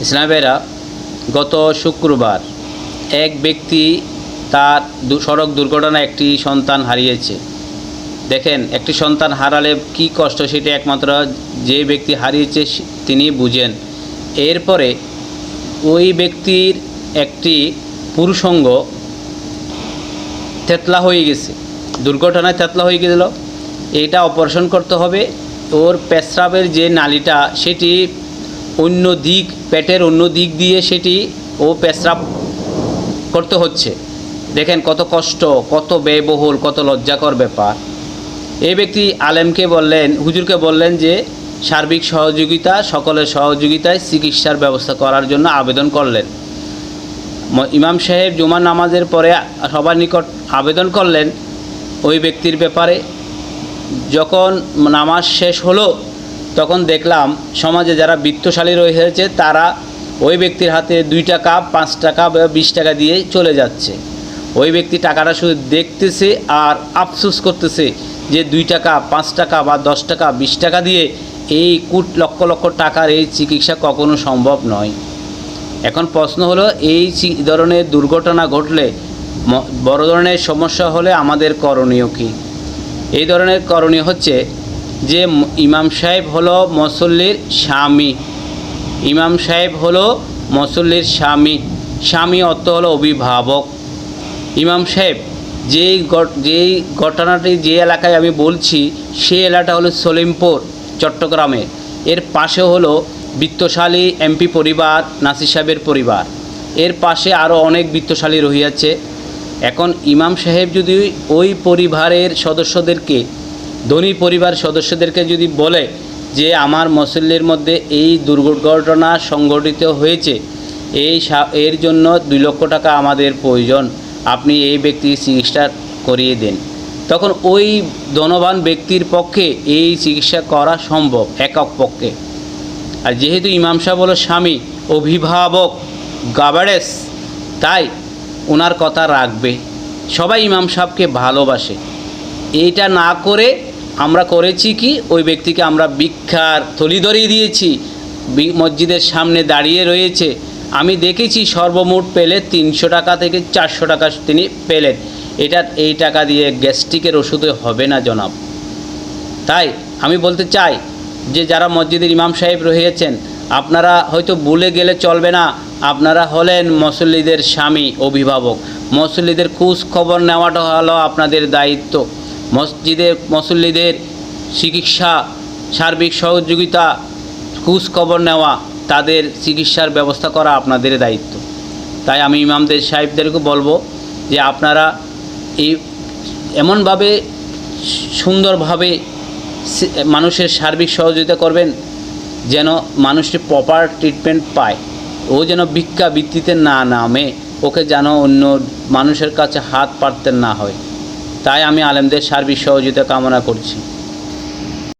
ইসলামেরা গত শুক্রবার এক ব্যক্তি তার সড়ক দুর্ঘটনায় একটি সন্তান হারিয়েছে। দেখেন, একটি সন্তান হারালে কি কষ্ট সেটা একমাত্র যে ব্যক্তি হারিয়েছে তিনি বুঝেন। এরপরে ওই ব্যক্তির একটি পুরুষঙ্গ থেতলা হয়ে গেছে। দুর্ঘটনায় থেতলা হয়ে গেল। এটা অপারেশন করতে হবে। ওর পেশরাবের যে নালিটা, সেটি অন্য দিক, পেটের অন্য দিক দিয়ে সেটি ও পেশরাব করতে হচ্ছে। দেখেন কত কষ্ট, কত ব্যয়বহুল, কত লজ্জাকর ব্যাপার। এই ব্যক্তি আলেমকে বললেন, হুজুরকে বললেন যে, সার্বিক সহযোগিতা, সকলের সহযোগিতায় চিকিৎসার ব্যবস্থা করার জন্য আবেদন করলেন। ইমাম সাহেব জুমার নামাজের পরে সবার নিকট আবেদন করলেন। ওই ব্যক্তির ব্যাপারে যখন নামাজ শেষ হলো তখন দেখলাম সমাজে যারা বিত্তশালী রয়েছে, তারা ওই ব্যক্তির হাতে দুই টাকা পাঁচ টাকা বা বিশ টাকা দিয়ে চলে যাচ্ছে। ওই ব্যক্তি টাকাটা শুধু দেখতেছে আর আফসোস করতেছে যে দুই টাকা পাঁচ টাকা বা দশ টাকা বিশ টাকা দিয়ে এই কুট লক্ষ লক্ষ টাকার এই চিকিৎসা কখনো সম্ভব নয়। এখন প্রশ্ন হলো, এই ধরনের দুর্ঘটনা ঘটলে বড় ধরনের সমস্যা হলে আমাদের করণীয় কী? এই ধরনের করণীয় হচ্ছে যে ইমাম সাহেব হলো মসল্লির স্বামী। ইমাম সাহেব হলো মসল্লির স্বামী। স্বামী অর্থ হলো অভিভাবক। ইমাম সাহেব, যেই যেই ঘটনাটি যে এলাকায় আমি বলছি, সেই এলাকাটা হলো সলিমপুর, চট্টগ্রামে। এর পাশে হলো বৃত্তশালী এমপি পরিবার নাসির সাহেবের পরিবার। এর পাশে আরও অনেক বৃত্তশালী রহিয়াছে। এখন ইমাম সাহেব যদি ওই পরিবারের সদস্যদেরকে ধনী পরিবার সদস্যদেরকে যদি বলে যে আমার মুসল্লির মধ্যে এই দুর্ঘটনা সংঘটিত হয়েছে, এই এর জন্য দুই লক্ষ টাকা আমাদের প্রয়োজন, আপনি এই ব্যক্তির চিকিৎসা করিয়ে দেন। তখন ওই ধনবান ব্যক্তির পক্ষে এই চিকিৎসা করা সম্ভব, একক পক্ষে। আর যেহেতু ইমাম সাহেব হলো স্বামী, অভিভাবক গাবারেস তাই ওনার কথা রাখবে। সবাই ইমাম সাহেবকে ভালোবাসে। এইটা না করে আমরা করেছি কি? ওই ব্যক্তিকে আমরা ভিক্ষার থলি ধরিয়ে দিয়েছি। মসজিদের সামনে দাঁড়িয়ে রয়েছে। আমি দেখেছি সর্বমোট পেলে তিনশো টাকা থেকে চারশো টাকা তিনি পেলেন। এটা, এই টাকা দিয়ে গ্যাস্ট্রিকের ওষুধে হবে না, জনাব। তাই আমি বলতে চাই যে, যারা মসজিদের ইমাম সাহেব রয়েছেন, আপনারা হয়তো ভুলে গেলে চলবে না। আপনারা হলেন মুসল্লিদের স্বামী, অভিভাবক। মুসল্লিদের খোঁজ খবর নেওয়াটা হলো আপনাদের দায়িত্ব। মসজিদের মুসল্লিদের চিকিৎসা, সার্বিক সহযোগিতা খোঁজ খবর নেওয়া, তাদের চিকিৎসার ব্যবস্থা করা আপনাদের দায়িত্ব। তাই আমি ইমামদের সাহেবদেরকে বলব যে আপনারা এই এমনভাবে সুন্দরভাবে মানুষের সার্বিক সহযোগিতা করবেন যেন মানুষটি প্রপার ট্রিটমেন্ট পায়। ও যেন ভিক্ষা বৃত্তিতে না নামে, ওকে যেন অন্য মানুষের কাছে হাত পাততে না হয়। তাই আমি আলেমদের সার্বিক সহযোগিতা কামনা করছি।